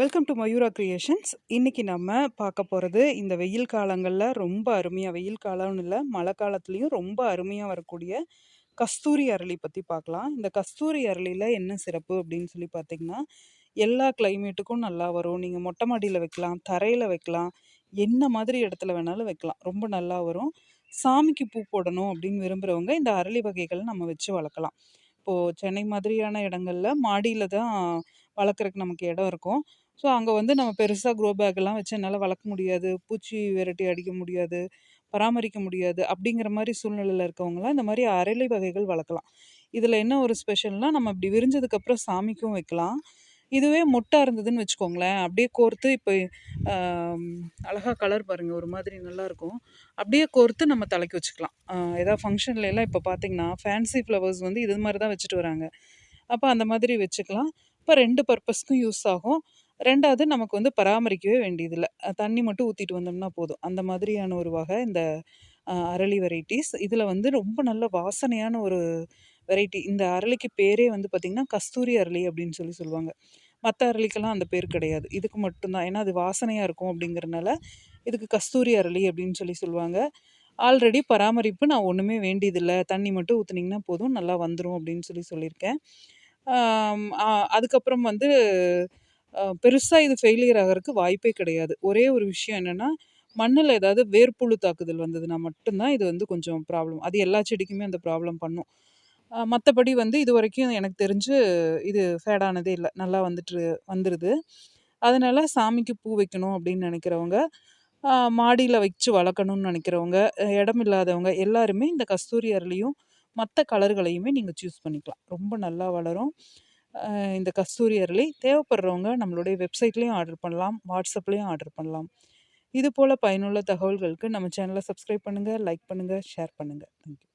Welcome to Mayura creations இன்றைக்கி நம்ம பார்க்க போகிறது இந்த வெயில் காலங்களில் ரொம்ப அருமையாக வெயில் காலம்னு இல்லை மழை காலத்துலேயும் ரொம்ப அருமையாக வரக்கூடிய கஸ்தூரி அரளி பற்றி பார்க்கலாம். இந்த கஸ்தூரி அரளியில் என்ன சிறப்பு அப்படின்னு சொல்லி பார்த்தீங்கன்னா எல்லா கிளைமேட்டுக்கும் நல்லா வரும். நீங்கள் மொட்டை மாடியில் வைக்கலாம் தரையில் வைக்கலாம் என்ன மாதிரி இடத்துல வேணாலும் வைக்கலாம் ரொம்ப நல்லா வரும். சாமிக்கு பூ போடணும் அப்படின்னு விரும்புகிறவங்க இந்த அரளி வகைகளை நம்ம வச்சு வளர்க்கலாம். இப்போது சென்னை மாதிரியான இடங்களில் மாடியில் தான் வளர்க்குறக்கு நமக்கு இடம் இருக்கும். ஸோ அங்கே வந்து நம்ம பெருசாக க்ரோ பேக்கெல்லாம் வச்சு என்னால் வளர்க்க முடியாது. பூச்சி விரட்டி அடிக்க முடியாது. பராமரிக்க முடியாது. அப்படிங்கிற மாதிரி சூழ்நிலையில் இருக்கவங்களாம் இந்த மாதிரி அரளி வகைகள் வளர்க்கலாம். இதில் என்ன ஒரு ஸ்பெஷல்னால் நம்ம இப்படி விரிஞ்சதுக்கப்புறம் சாமிக்கும் வைக்கலாம். இதுவே மொட்டை இருந்ததுன்னு வச்சுக்கோங்களேன். அப்படியே கோர்த்து இப்போ அழகாக கலர் பாருங்கள் ஒரு மாதிரி நல்லாயிருக்கும் அப்படியே கோர்த்து நம்ம தலைக்கு வச்சுக்கலாம். ஏதாவது ஃபங்க்ஷன்ல எல்லாம் இப்போ பார்த்தீங்கன்னா ஃபேன்சி ஃப்ளவர்ஸ் வந்து இது மாதிரி தான் வச்சுட்டு வராங்க. அப்போ அந்த மாதிரி வச்சுக்கலாம். இப்போ ரெண்டு பர்பஸ்க்கும் யூஸ் ஆகும். ரெண்டாவது நமக்கு வந்து பராமரிக்கவே வேண்டியதில்லை. தண்ணி மட்டும் ஊற்றிட்டு வந்தோம்னா போதும். அந்த மாதிரியான ஒரு வகை இந்த அரளி வெரைட்டிஸ். இதில் வந்து ரொம்ப நல்ல வாசனையான ஒரு வெரைட்டி. இந்த அரளிக்கு பேரே வந்து பார்த்திங்கன்னா கஸ்தூரி அரளி அப்படின்னு சொல்லி சொல்லுவாங்க. மற்ற அரளிக்கெல்லாம் அந்த பேர் கிடையாது. இதுக்கு மட்டும்தான் ஏன்னா அது வாசனையாக இருக்கும் அப்படிங்கிறனால இதுக்கு கஸ்தூரி அரளி அப்படின்னு சொல்லி சொல்லுவாங்க. ஆல்ரெடி பராமரிப்பு நான் ஒன்றுமே வேண்டியதில்லை. தண்ணி மட்டும் ஊற்றுனீங்கன்னா போதும். நல்லா வந்துடும் அப்படின்னு சொல்லி சொல்லியிருக்கேன். அதுக்கப்புறம் வந்து பெருசாக இது ஃபெயிலியர் ஆகிறதுக்கு வாய்ப்பே கிடையாது. ஒரே ஒரு விஷயம் என்னென்னா மண்ணில் ஏதாவது வேர்ப்புழு தாக்குதல் வந்ததுன்னா மட்டும்தான் இது வந்து கொஞ்சம் ப்ராப்ளம் அது எல்லா செடிக்குமே அந்த ப்ராப்ளம் பண்ணும். மற்றபடி வந்து இது வரைக்கும் எனக்கு தெரிஞ்சு இது ஃபேடானதே இல்லை. நல்லா வந்துட்டு வந்துடுது அதனால் சாமிக்கு பூ வைக்கணும் அப்படின்னு நினைக்கிறவங்க மாடியில் வச்சு வளர்க்கணும்னு நினைக்கிறவங்க இடம் இல்லாதவங்க எல்லாருமே இந்த கஸ்தூரி அரளியும் மற்ற கலர்களையுமே நீங்கள் சூஸ் பண்ணிக்கலாம். ரொம்ப நல்லா வளரும். இந்த கஸ்தூரி அரளி தேவைப்படுறவங்க நம்மளுடைய வெப்சைட்லேயும் ஆர்டர் பண்ணலாம். வாட்ஸ்அப்லேயும் ஆர்டர் பண்ணலாம். இது போல் பயனுள்ள தகவல்களுக்கு நம்ம சேனலை சப்ஸ்கிரைப் பண்ணுங்கள் லைக் பண்ணுங்கள் ஷேர் பண்ணுங்கள் தேங்க்யூ